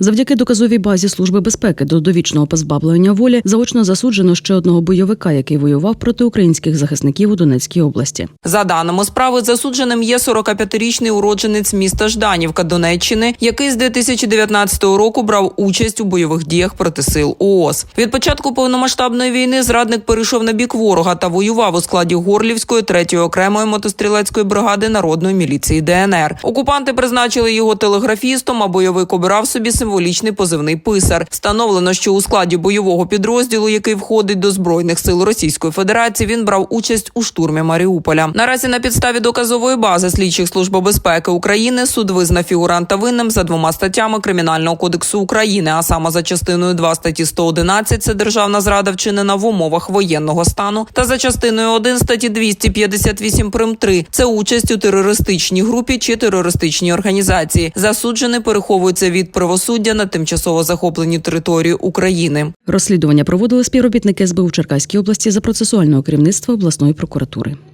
Завдяки доказовій базі Служби безпеки до довічного позбавлення волі заочно засуджено ще одного бойовика, який воював проти українських захисників у Донецькій області. За даними справи, засудженим є 45-річний уродженець міста Жданівка Донеччини, який з 2019 року брав участь у бойових діях проти сил ООС. Від початку повномасштабної війни зрадник перейшов на бік ворога та воював у складі Горлівської 3-ї окремої мотострілецької бригади народної міліції ДНР. Окупанти призначили його телеграфістом, а бойовик обирав собі символічний позивний писар. Встановлено, що у складі бойового підрозділу, який входить до збройних сил Російської Федерації, він брав участь у штурмі Маріуполя. Наразі на підставі доказової бази слідчих служби безпеки України суд визнав фігуранта винним за двома статтями Кримінального кодексу України, а саме за частиною 2 статті 111 – це державна зрада вчинена в умовах воєнного стану, та за частиною 1 статті 258 прим 3 – це участь у терористичній групі чи терористичній організації. Засуджений переховується від правосуддя на тимчасово захопленій території України. Розслідування проводили співробітники СБУ в Черкаській області за процесуального керівництва обласної прокуратури.